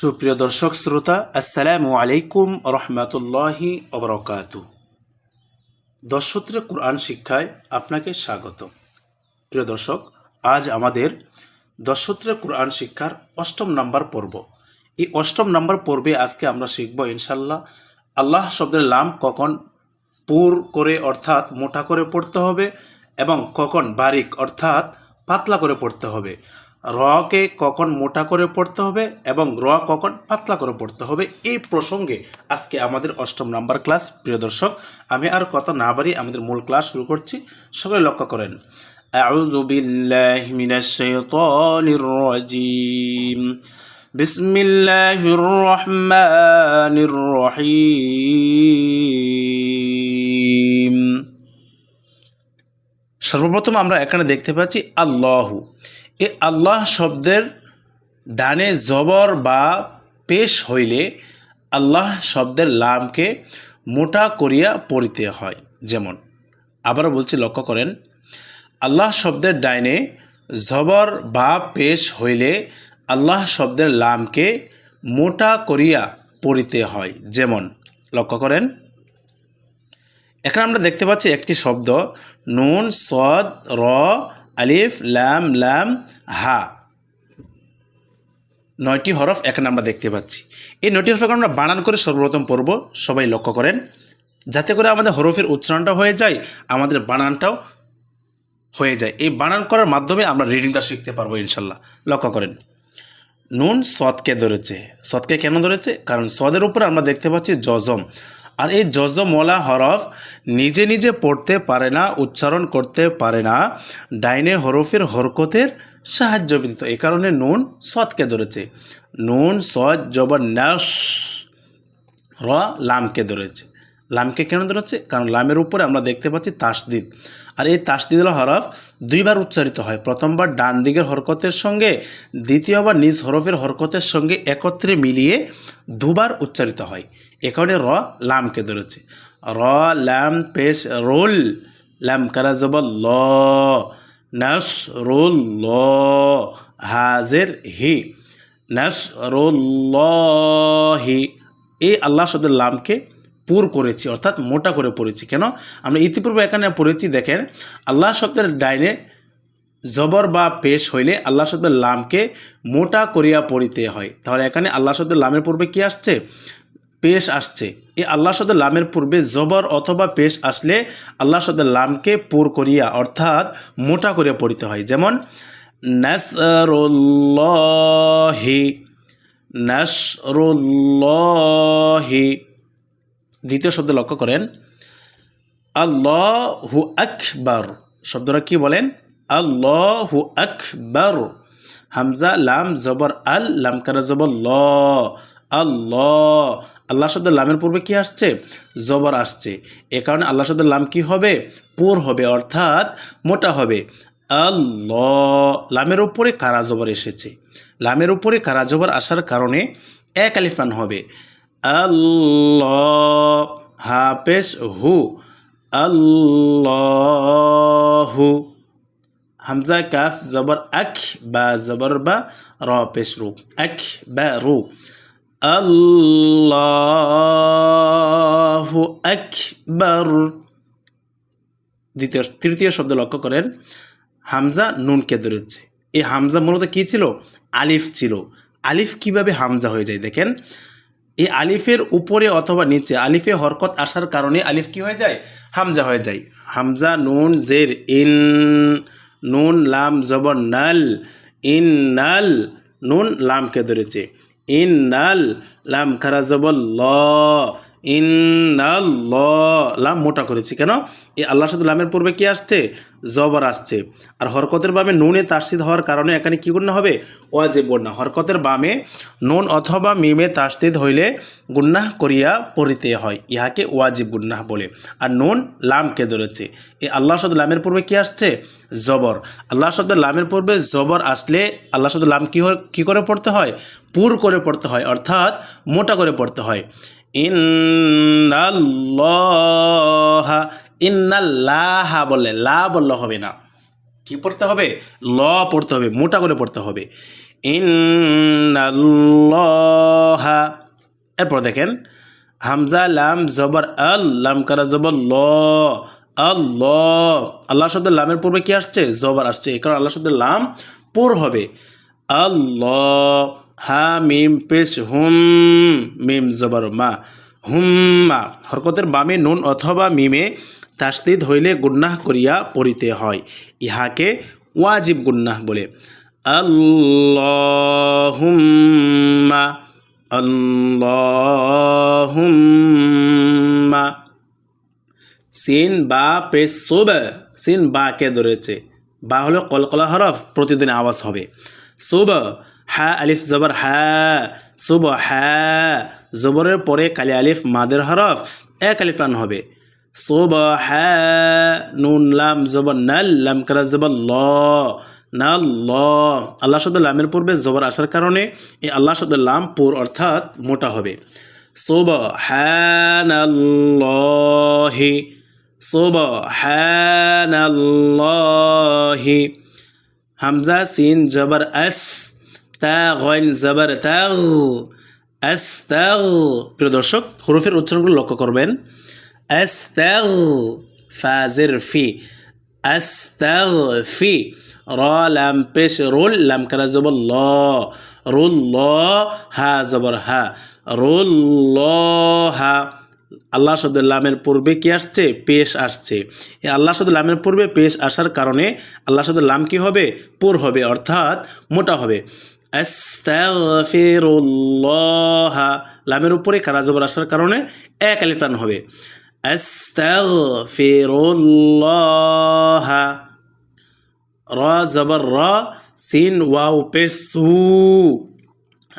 সুপ্রিয় দর্শক, শ্রোতা, আসসালামু আলাইকুম রহমতুল্লাহি অবরকাত দশসূত্রে কোরআন শিক্ষায় আপনাকে স্বাগত প্রিয় দর্শক, আজ আমাদের দশসূত্রে কোরআন শিক্ষার অষ্টম নম্বর পর্ব। এই অষ্টম নম্বর পর্বে আজকে আমরা শিখব ইনশাল্লাহ আল্লাহ শব্দের লাম কখন পুর করে, অর্থাৎ মোটা করে পড়তে হবে এবং কখন বারিক, অর্থাৎ পাতলা করে পড়তে হবে। রকে কখন মোটা করে পড়তে হবে এবং র কখন পাতলা করে পড়তে হবে এই প্রসঙ্গে আজকে আমাদের অষ্টম নাম্বার ক্লাস প্রিয় দর্শক আমি আর কথা না বাড়ি আমাদের মূল ক্লাস শুরু করছি সকলে লক্ষ্য করেন أعوذ بالله من الشيطان الرجيم بسم الله الرحمن الرحيم সর্বপ্রথম আমরা এখানে দেখতে পাচ্ছি আল্লাহু এ আল্লাহ শব্দের ডানে জবর বা পেশ হইলে আল্লাহ শব্দের লামকে মোটা করিয়া পড়িতে হয়। যেমন, আবারও বলছি, লক্ষ্য করেন, আল্লাহ শব্দের ডাইনে জবর বা পেশ হইলে আল্লাহ শব্দের লামকে মোটা করিয়া পড়িতে হয়। যেমন, লক্ষ্য করেন, এখানে আমরা দেখতে পাচ্ছি একটি শব্দ, নুন, সদ, র আলিফ ল্যাম ল্যাম হা। নয়টি হরফ এখানে আমরা দেখতে পাচ্ছি। এই নয়টি হরফ আমরা বানান করে সর্বপ্রথম পড়ব। সবাই লক্ষ্য করেন। যাতে করে আমাদের হরফের উচ্চারণটা হয়ে যায়, আমাদের বানানটাও হয়ে যায়। এই বানান করার মাধ্যমে আমরা রিডিংটা শিখতে পারব ইনশাল্লাহ। লক্ষ্য করেন। নুন সদকে ধরেছে। সদকে কেন ধরেছে? কারণ সদের উপরে আমরা দেখতে পাচ্ছি জজম আর এই জজমলা হরফ নিজে নিজে পড়তে পারে না, উচ্চারণ করতে পারে না। ডাইনে হরফের হরকতের সাহায্য ব্যতীত এ কারণে নুন সৎকে ধরেছে। নুন সৎ জবর ন্যাস র লামকে ধরেছে। লামকে কেন ধরেছে কারণ লামের উপরে আমরা দেখতে পাচ্ছি তাসদিদ। আর এই তাসদিদ হরফ দুইবার উচ্চারিত হয়। প্রথমবার ডান দিকের হরকতের সঙ্গে, দ্বিতীয়বার নিজ হরফের হরকতের সঙ্গে একত্রে মিলিয়ে দুবার উচ্চারিত হয়। এ কারণে র লামকে ধরেছে। র ল্যাম পেশ, রোল ল্যাম কারা জব ল নাস রোল ল হাজের, হি। নাস রোল ল হি এই আল্লাহ শব্দের লামকে পুর করেছি, অর্থাৎ মোটা করে পড়েছি। কেন? আমরা ইতিপূর্বে এখানে পড়েছি, দেখেন, আল্লাহ শব্দের ডাইনে জবর বা পেশ হইলে আল্লাহ শব্দের লামকে মোটা করিয়া পড়িতে হয়। তাহলে এখানে আল্লাহ শব্দের লামের পূর্বে কি আসছে? পেশ আসছে। এই আল্লাহ শব্দের লামের পূর্বে জবর অথবা পেশ আসলে আল্লাহ শব্দের লামকে পুর করিয়া, অর্থাৎ মোটা করিয়া পড়িতে হয়। যেমন, নাসরুল্লাহি নাসরুল্লাহি দ্বিতীয় শব্দ লক্ষ্য করেন, আল্লাহু আকবার। শব্দটা কি বলেন? আল্লাহু আকবার। হামজা, লাম, জবর, আল, লাম কারা জবর? ল। আল্লাহ। আল্লাহ শব্দের লামের পূর্বে কি আসছে? জবর আসছে। এ কারণে আল্লাহ শব্দের লাম কি হবে? পুর হবে, অর্থাৎ মোটা হবে। আল্লাহ। লামের উপরে কারা জবর এসেছে? লামের উপরে কারা জবর আসার কারণে এক আলিফান হবে। আল্লাহ হাফেজ হু আল্লাহু হামজা কাফ জবর আখ বা জবর বা র পেশ রু আখ বা রু আল্লাহু আকবার দ্বিতীয়, তৃতীয় শব্দ লক্ষ্য করেন। হামজা নুনকে ধরেছে। এই হামজা মূলত কী ছিল? আলিফ ছিল। আলিফ কীভাবে হামজা হয়ে যায় দেখেন? এই আলিফের উপরে অথবা নিচে, আলিফে হরকত আসার কারণে আলিফ কি হয়ে যায়? হামজা হয়ে যায়। হামজা, নুন, জের, ইন, নুন, লাম, জবর, নাল, ইন, নাল, নুন, লামকে ধরেছে। ইন, নাল, লাম, খারা, জবর, ল ইন্নাল লাম মোটা করেছি। কেন? এই আল্লাহ সাথে লামের পূর্বে কি আসছে? জবর আসছে। আর হরকতের বামে নুনে তাসিদ হওয়ার কারণে এখানে কী গুণনা হবে? ওয়াজেব গুন্না হরকতের বামে নুন অথবা মিমে তাসদিদ হইলে গুন্নাহ করিয়া পড়িতে হয়। ইহাকে ওয়াজিব গুন্নাহ বলে। আর নুন লামকে ধরেছে। এই আল্লাহ শব্দ লামের পূর্বে কি আসছে? জবর। আল্লাহ শব্দ লামের পূর্বে জবর আসলে আল্লাহ শব্দ লাম কী কী করে পড়তে হয়? পুর করে পড়তে হয়। অর্থাৎ মোটা করে পড়তে হয়। ইন্নাল্লাহা ইন্নাল্লাহা বললে লা বললে হবে না। কি পড়তে হবে? ল পড়তে হবে, মোটা করে পড়তে হবে। ইন্নাল্লাহ, এরপর দেখেন, হামজা, লাম, জবর, আল, লাম কারা জবর? ল আল্লাহ আল্লাহ শব্দের লামের পূর্বে কি আসছে? জবর আসছে। কারণে আল্লাহ শব্দের লাম পুর হবে। আল্লাহ হা, মিম, পেশ, হুম, মিম, জবর, মা। হুম্মা হরকতের বামে নুন অথবা মিমে তাস্তিদ হইলে গুন্নাহ করিয়া পড়িতে হয়। ইহাকে ওয়াজিব গুন্নাহ বলে। আল্লাহুম্মা আল্লাহুম্মা। সিন, বা, পেশ, সুব। সিন, বাকে ধরেছে। বা হলো কলকলা হরফ প্রতিদিন আওয়াজ হবে। সুব হা, আলিফ জবর হা সুব হা, জবরের পরে কালি আলিফ, মাদের হরফ, এক আলিফ রান হবে। সুব হা, নুন, লাম, জবর, নাল, লাম করা জবর ল, নাল, ল। আল্লাহ শব্দ লামের পূর্বে জবর আসার কারণে এই আল্লাহ শব্দ লাম পুর অর্থাৎ মোটা হবে। সুব হ্যানাল্লাহি সুবহানাল্লাহি হামজা, সিন, জবর আস তা গইন জবর তাগ আস্তাগ প্রিয় দর্শক হরফের উচ্চারণগুলো লক্ষ্য করবেন। আস্তাগ ফাজের ফি আস্তাগ ফি র লাম পেশ রুল লাম কারা জবর ল, রুল ল, হা জবর হা, রুল ল, হা। আল্লাহ শব্দের লামের পূর্বে কি আসছে? পেশ আসছে। এই আল্লাহ শব্দের লামের পূর্বে পেশ আসার কারণে আল্লাহ শব্দের লাম কি হবে? পুর হবে, অর্থাৎ মোটা হবে। আস্তাগফিরুল্লাহ। লামের উপরে কারা জবর আসার কারণে এক আলিফান হবে। আস্তাগফিরুল্লাহ। র জবর র, সিন, ওয়াও, পেশ, সু।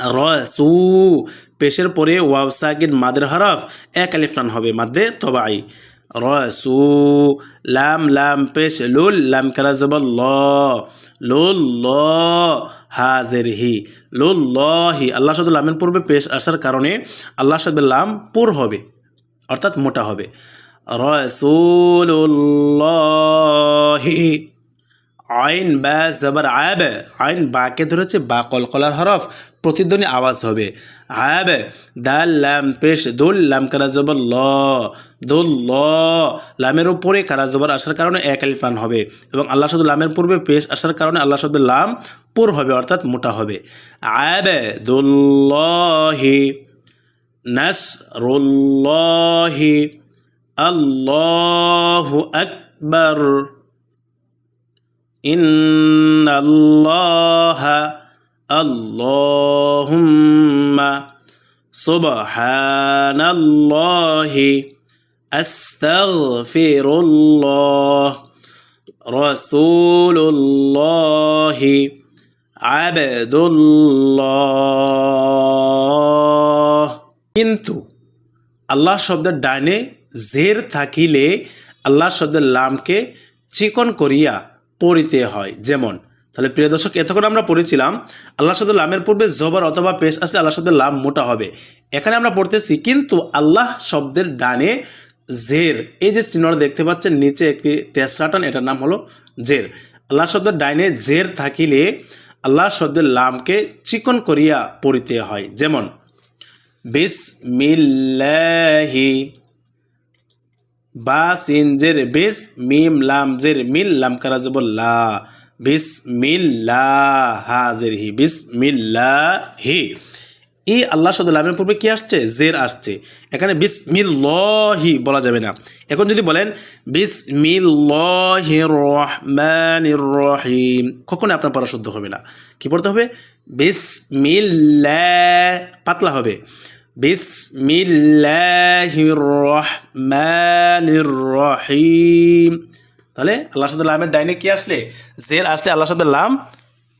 র, সু। পেশের পরে ওয়াও, সাকিন, মাদের হরফ এক আলিফ টান হবে মাদে তবাই র, সু। লাম লাম, পেশ, লুল, লাম কালা জবর ল। লুল, ল। হাজের হি লোল্লহি আল্লাহ সাদ পূর্বে পেশ আসার কারণে আল্লাহ সাদ লাম পুর হবে, অর্থাৎ মোটা হবে। রসুল্লাহি আইন বা জবর আয়াব, আইন বাকে ধরেছে বা কলকলার হরফ, প্রতিধ্বনি আওয়াজ হবে। আয়াব, দাল, লাম, পেশ, দুল, লাম কারা জবর ল, দুল, ল, লামের উপরে কারা জবর আসার কারণে এক আলিফান হবে এবং আল্লাহ শব্দ লামের পূর্বে পেশ আসার কারণে আল্লাহ শব্দ লাম পুর হবে, অর্থাৎ মোটা হবে। আয়াবে, দুল্লাহি, নাসরুল্লাহি, আল্লাহু আকবার। إن الله اللهم سبحان الله أستغفر الله رسول الله عبد الله কিন্তু আল্লাহ শব্দের ডানে জের থাকিলে আল্লাহ শব্দের লামকে চিকন করিয়া পড়িতে হয়। যেমন, তাহলে প্রিয় দর্শক, এতক্ষণ আমরা পড়েছিলাম, আল্লাহ শব্দ লামের পূর্বে জবর অথবা পেশ আসলে আল্লাহ শব্দের লাম মোটা হবে। এখানে আমরা পড়তেছি, কিন্তু আল্লাহ শব্দের ডানে জের, এই যে চিহ্নটা দেখতে পাচ্ছেন, নিচে একটি তেসরাটান এটার নাম হলো জের। আল্লাহ শব্দের ডাইনে জের থাকিলে আল্লাহ শব্দের লামকে চিকন করিয়া পড়িতে হয়। যেমন, বিসমিল্লাহি বা সিন জের বিস, মিম লাম জের মিল, লাম কারা জবর লা। বিস মিল্লা হাজের হি বিস মিল্লাহি এই আল্লাহ শব্দ লামের পূর্বে কি আসছে? জের আসছে। এখানে বিস মিল্লাহি বলা যাবে না। এখন যদি বলেন বিস মিল্লাহি রহমান রহিম কখনো আপনার পড়া শুদ্ধ হবে না। কি পড়তে হবে? বিস মিল্লা পাতলা হবে। বিসমিল্লাহির রহমানির রহিম তাহলে আল্লাহ সাদ লামের ডাইনে কি আসলে? জের আসলে আল্লাহ সাদ লাম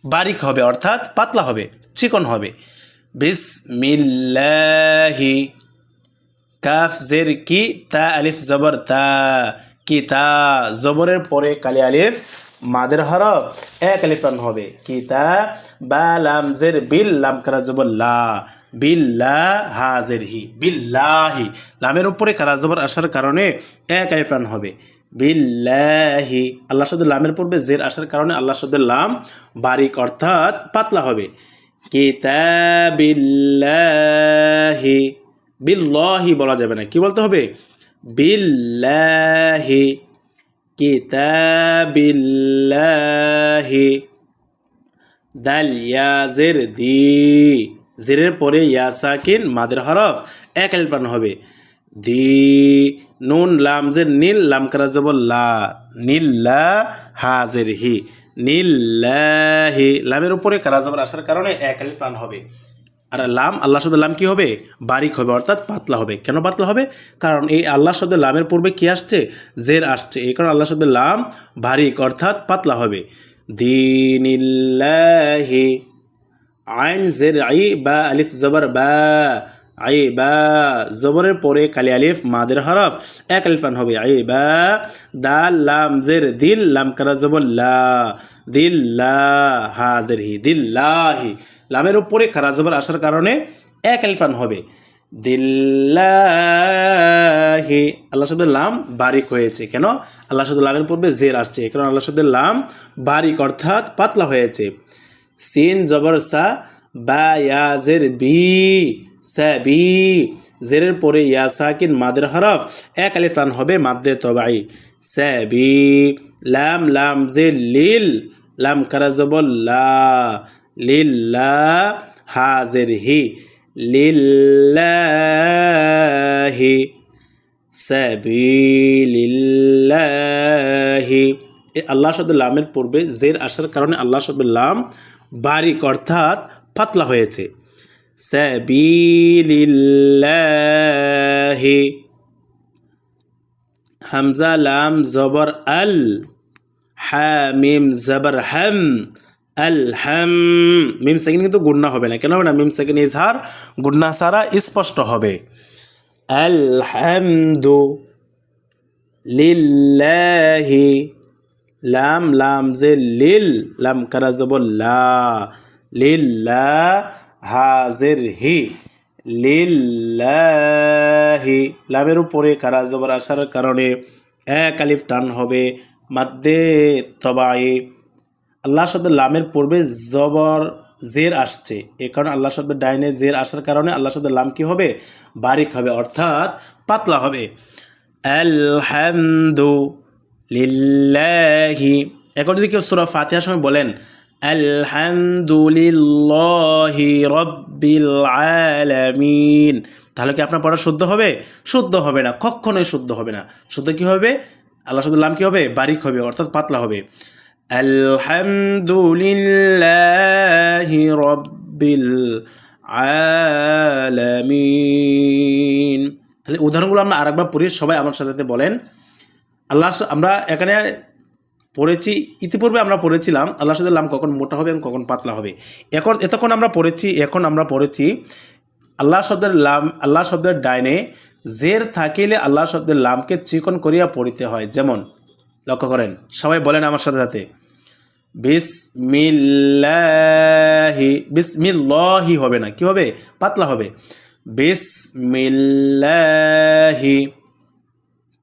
বারিক হবে, অর্থাৎ পাতলা হবে, চিকন হবে। বিসমিল্লাহি। কাফ, জের কি? তা, আলিফ, জবর, তা। কি? তা, জবরের পরে কালি, আলিফ। মাদের হরফ, এক আলিফ হবে। কি? তা, বা, লাম, জের, বিল, লাম, কারা, জবর, লা। বিল্লা হাজের হি বিল্লাহি। লামের উপরে কারা জবর আসার কারণে এক আলিফ টান হবে। বিল্লাহি। আল্লাহ শব্দের লামের পূর্বে জের আসার কারণে আল্লাহ শব্দের লাম বারিক অর্থাৎ পাতলা হবে। কিতাবিল্লাহি। বিল্লাহি বলা যাবে না। কি বলতে হবে? বিল্লাহি। কিতাবিল্লাহি। দাল ইয়াজের দি জেরের পরে ইয়া সাকিন মাদের হরফ এক আলিফান হবে। দি, নুন, লাম, জের, নীল, লাম করা যাব লা নীল্লা হাজের হি নীল্লাহি লামের উপরে কারা জবর আসার কারণে এক আলিফান হবে। আর লাম আল্লাহ শব্দের লাম কি হবে? বারিক হবে, অর্থাৎ পাতলা হবে। কেন পাতলা হবে? কারণ এই আল্লাহ শব্দের লামের পূর্বে কি আসছে? জের আসছে। এই কারণে আল্লাহ শব্দের লাম বারিক, অর্থাৎ পাতলা হবে। দিনিল্লাহি আইন জের আই বা আলিফ জবর বা, আই বা জবরের পরে কালি আলিফ, মাদের হরফ, এক আলিফান হবে আই বা দাল লাম, জের, দিল, লাম করা জবর, লা দিল্লা হাজের হি দিল্লাহি লামের উপরে খারা জবর আসার কারণে এক আলিফান হবে। দিল্লাহি আল্লাহ শব্দের লাম বারিক হয়েছে কেন? আল্লাহ শব্দের লামের পূর্বে জের আসছে কারণ আল্লাহ শব্দের লাম বারিক অর্থাৎ পাতলা হয়েছে। সিন জবর সা বা বি, সা বি, জেরের পরে ইয়া সাকিন মাদের হরফ, এক আলিফ টান হবে মাদ্দে তবাই। সা বি, লাম লাম, জে, লিল, লাম কারা জবর লা লিল্লা হাজের হি লিল্লাহি এই আল্লাহ শব্দ লামের পূর্বে জের আসার কারণে আল্লাহ শব্দ লাম বারিক অর্থাৎ পাতলা হয়েছে। সাবিলিল্লাহি। হামজা, লাম, জবর, আল। হামিম, জবর, হাম। আল, হাম। মিম সেকেন্ড কিন্তু গুন্না হবে না। কেন হবে না? মিম সেকেন্ড ইজহার গুন্না সারা স্পষ্ট হবে। আলহামদু লিল্লাহি। লাম লাম যে লিল, লাম কারা জব লা। লিল্লা হাজের হি লিল্লাহি লামের উপরে কারা জবর আসার কারণে এক আলিফ টান হবে। মাদ্দে তবাই। আল্লাহ শব্দের লামের পূর্বে জবর জের আসছে। এ কারণে আল্লাহ শব্দের ডাইনে জের আসার কারণে আল্লাহ শব্দের লাম কি হবে? বারিক হবে, অর্থাৎ পাতলা হবে। আলহামদু লিল্লাহি। এখন যদি কেউ সুরা ফাতিহার সময় বলেন, আলহামদুলিল্লাহি রব্বিল আলামিন তাহলে কি আপনার পড়া শুদ্ধ হবে? শুদ্ধ হবে না, কখনোই শুদ্ধ হবে না। শুদ্ধ কি হবে? আল্লাহ লাম কি হবে? বারিক হবে, অর্থাৎ পাতলা হবে। আলহামদুলিল্লাহি রব্বিল আলামিন তাহলে উদাহরণগুলো আমরা আরেকবার পড়ি সবাই আমার সাথে বলেন আল্লাহ আমরা এখানে পড়েছি, ইতিপূর্বে আমরা পড়েছিলাম আল্লাহ শব্দের লাম কখন মোটা হবে এবং কখন পাতলা হবে। এখন, এতক্ষণ আমরা পড়েছি, এখন আমরা পড়েছি আল্লাহ শব্দের লাম আল্লাহ শব্দের ডাইনে জের থাকিলে আল্লাহ শব্দের লামকে চিকন করিয়া পড়িতে হয়। যেমন, লক্ষ্য করেন, সবাই বলেন আমার সাথে সাথে, বিসমিল্লাহি বিসমিল্লাহি হবে না, কি হবে? পাতলা হবে। বিসমিল্লাহি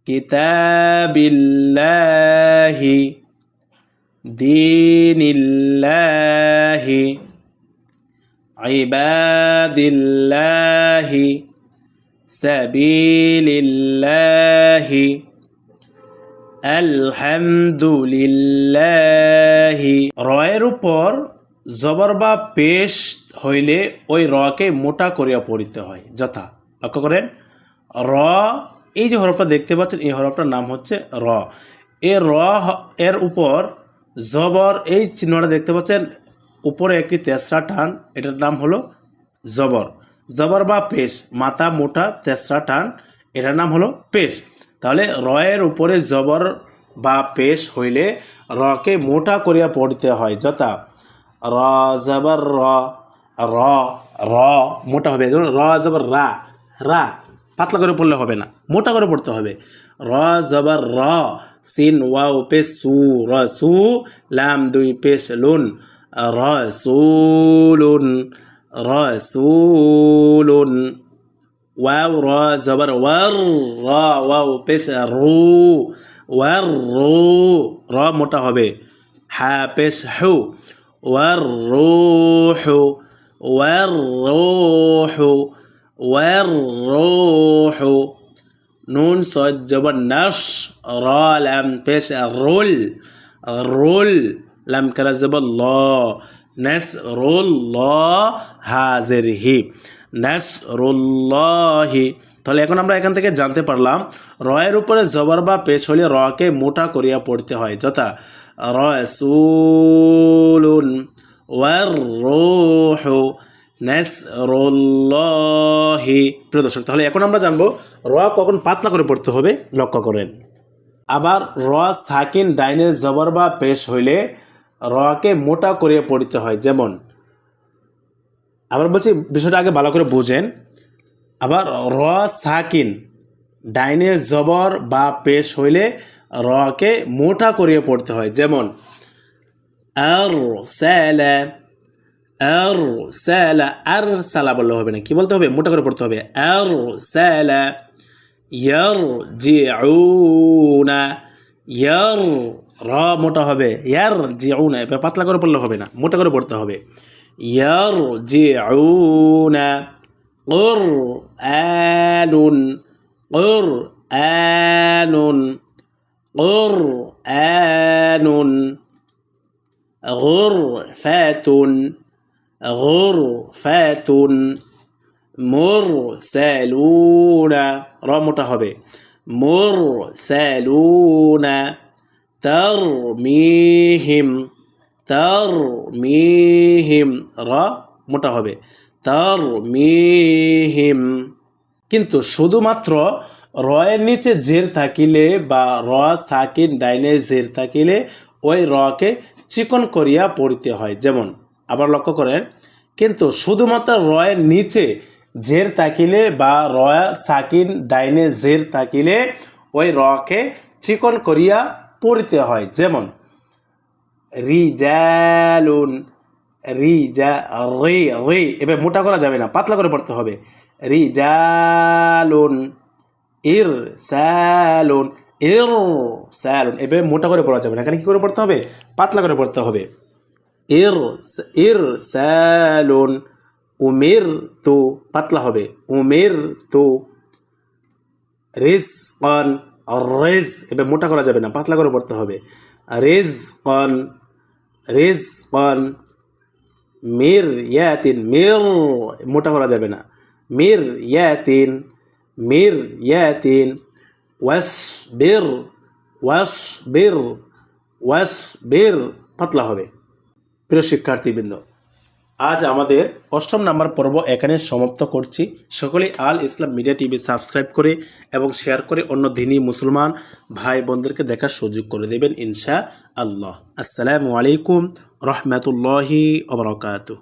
কিতাবিল্লাহি, দীনিল্লাহি, ইবাদিল্লাহি, সাবিলিল্লাহি, আলহামদুলিল্লাহি। রয়ের উপর জবর বা পেশ হইলে ওই রকে মোটা করিয়া পড়িতে হয়। যথা, লক্ষ্য করেন, র এই যে হরফটা দেখতে পাচ্ছেন, এই হরফটার নাম হচ্ছে র। এ র এর উপর জবর, এই চিহ্নটা দেখতে পাচ্ছেন, উপরে একটি তেসরা টান, এটার নাম হলো জবর। জবর বা পেশ, মাথা মোটা তেসরা টান, এটার নাম হলো পেশ। তাহলে রয়ের উপরে জবর বা পেশ হইলে রকে মোটা করিয়া পড়তে হয়, যথা র, জবর, র র র, মোটা হবে। যেমন র, জবর, রা রা। পাতলা করে পড়লে হবে না, মোটা করে পড়তে হবে। র জবর র, সিন ওয়াও পেশ সু, র সু, লাম দুই পেশ লুন, র সুলুন র সুলুন ওয়াও, র জবর ওয়ার, র ওয়াও পেশ রু, ওয়ার রু, র মোটা হবে। হা পেশ হু, ওয়ার রুহু ওয়ার রুহু ওয়ার রোহু নুন সদ জবর নস র লাম পেশ রোল রোল লাম কারা জবর ল নাস রোল ল হাজের হি নাস তাহলে এখন আমরা এখান থেকে জানতে পারলাম, রয়ের উপরে জবর বা পেশ হলে রকে মোটা করিয়া পড়তে হয়, যথা রসুলুন ওয়ার রোহু। নাসরুল্লাহি। প্রিয় দর্শক, তাহলে এখন আমরা জানব র কখন পাতলা করে পড়তে হবে, লক্ষ্য করেন। আবার র সাকিন ডাইনে জবর বা পেশ হইলে রকে মোটা করিয়ে পড়তে হয়, যেমন। আবার বলছি, বিষয়টা আগে ভালো করে বুঝেন। আবার র সাকিন ডাইনে জবর বা পেশ হইলে রকে মোটা করিয়ে পড়তে হয়, যেমন। আর স্যালা আর স্যালা আর সালা বললে হবে না কি বলতে হবে মোটা করে পড়তে হবে আর স্যালা ইয়ার জি না ইয়ার র মোটা হবে ইয়ার জি না এবার পাতলা করে পড়লে হবে না মোটা করে পড়তে হবে ইয়ার জি না ওর আনুন ওর আনুন ওর আনুন غرفة غرفة مرسلون র মোটা হবে مرسلون ترميهم ترميهم র মোটা হবে ترميهم কিন্তু শুধুমাত্র রয়ের নিচে জের থাকিলে বা র সাকিন ডাইনে জের থাকিলে ওই রকে চিকন করিয়া পড়িতে হয় যেমন আবার লক্ষ্য করেন, কিন্তু শুধুমাত্র রয়ের নিচে জের তাকিলে বা রয়া সাকিন ডাইনে জের তাকিলে ওই রকে চিকন করিয়া পড়িতে হয়। যেমন, রিজালুন রিজা রে রে এবার মোটা করা যাবে না, পাতলা করে পড়তে হবে। রিজালুন ইর স্যালুন এর স্যালুন এভাবে মোটা করে পড়া যাবে না। এখানে কী করে পড়তে হবে? পাতলা করে পড়তে হবে। এর স্যালুন উমের তো পাতলা হবে। উমের তো রেজ কন রেজ এবার মোটা করা যাবে না, পাতলা করে পড়তে হবে। রেজ কন রেজ কন মের ইয়াতিন মের মোটা করা যাবে না। মের ইয়াতিন মের ইয়াতিন ওয়াসবির ওয়াসবির ওয়াসবির পাতলা হবে। প্রিয় শিক্ষার্থীবৃন্দ, আজ আমাদের অষ্টম নাম্বার পর্ব এখানে সমাপ্ত করছি। সকলে Al Islam media TV subscribe করে এবং শেয়ার করে অন্য দিনী মুসলমান ভাই বোনদেরকে দেখার সুযোগ করে দেবেন ইনশা আল্লাহ আসসালামু আলাইকুম রহমতুল্লাহি ওবরাকাতু